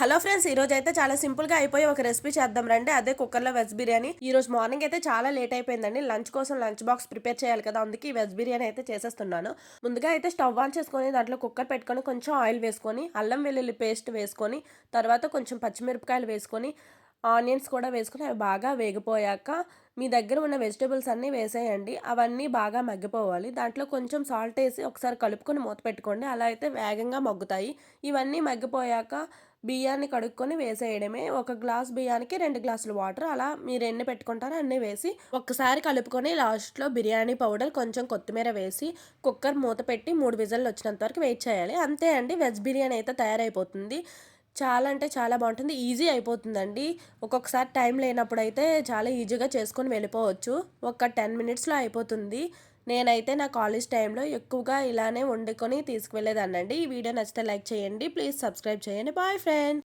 Hello friends ఈ రోజు అయితే చాలా సింపుల్గా అయిపోయి ఒక రెసిపీ చేద్దాం రండి. అదే కుక్కర్లో వెజ్ బిర్యానీ. ఈ రోజు మార్నింగ్ అయితే చాలా లేట్ అయిపోయిందండి. లంచ్ కోసం లంచ్ బాక్స్ ప్రిపేర్ చేయాలి కదా అందుకే ఈ వెజ్ బిర్యానీ అయితే చేసేస్తున్నాను. ముందుగా అయితే స్టవ్ ఆన్ చేసుకొని దాంట్లో కుక్కర్ పెట్టుకొని కొంచెం ఆయిల్ వేసుకొని అల్లం వెల్లుల్లి పేస్ట్ వేసుకొని తర్వాత కొంచెం పచ్చిమిరపకాయలు వేసుకొని ఆనియన్స్ కూడా వేసుకొని అవి బాగా వేగిపోయాక మీ దగ్గర ఉన్న వెజిటేబుల్స్ అన్నీ వేసేయండి. అవన్నీ బాగా మగ్గిపోవాలి. దాంట్లో కొంచెం సాల్ట్ వేసి ఒకసారి కలుపుకొని మూత పెట్టుకోండి. అలా అయితే వేగంగా మగ్గుతాయి. ఇవన్నీ మగ్గిపోయాక బియ్యాన్ని కడుక్కొని వేసేయడమే. ఒక గ్లాస్ బియ్యానికి రెండు గ్లాసులు వాటర్. అలా మీరు ఎన్ని పెట్టుకుంటారో అన్నీ వేసి ఒక్కసారి కలుపుకొని లాస్ట్లో బిర్యానీ పౌడర్ కొంచెం కొత్తిమీర వేసి కుక్కర్ మూత పెట్టి మూడు విజల్లు వచ్చినంత వరకు వెయిట్ చేయాలి. అంతే అండి వెజ్ బిర్యానీ అయితే తయారైపోతుంది. చాలా అంటే చాలా బాగుంటుంది. ఈజీ అయిపోతుందండి. ఒక్కొక్కసారి టైం లేనప్పుడు అయితే చాలా ఈజీగా చేసుకొని వెళ్ళిపోవచ్చు. ఒక టెన్ మినిట్స్లో అయిపోతుంది. నేనైతే నా కాలేజ్ టైంలో ఎక్కువగా ఇలానే వండుకొని తీసుకువెళ్ళేదాన్నండి. ఈ వీడియో నచ్చితే లైక్ చేయండి. ప్లీజ్ సబ్స్క్రైబ్ చేయండి. Bye friend.